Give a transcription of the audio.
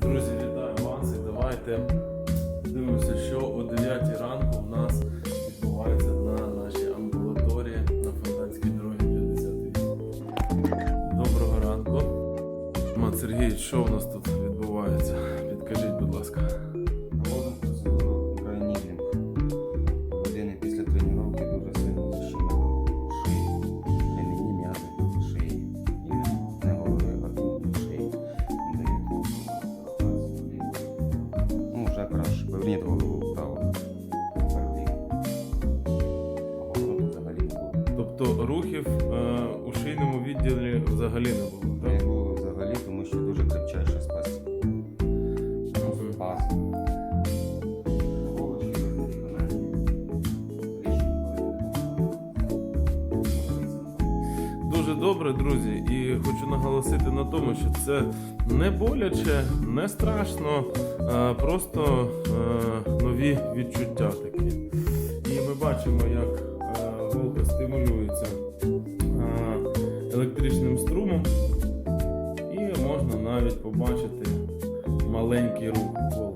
Друзі, вітаю вас і давайте дивимося, що о 9 ранку в нас відбувається на нашій амбулаторії на Фонтанській дорогі 58. Доброго ранку. Сергій, що у нас тут відбувається? Вже краще. Поверніть голову вправо. Не. Тобто рухів е, у шийному відділі взагалі не було, Не так? було Дуже добре, друзі, і хочу наголосити на тому, що це не боляче, не страшно, а просто е, нові відчуття такі. І ми бачимо, як е, голка стимулюється е, електричним струмом, і можна навіть побачити маленький рух.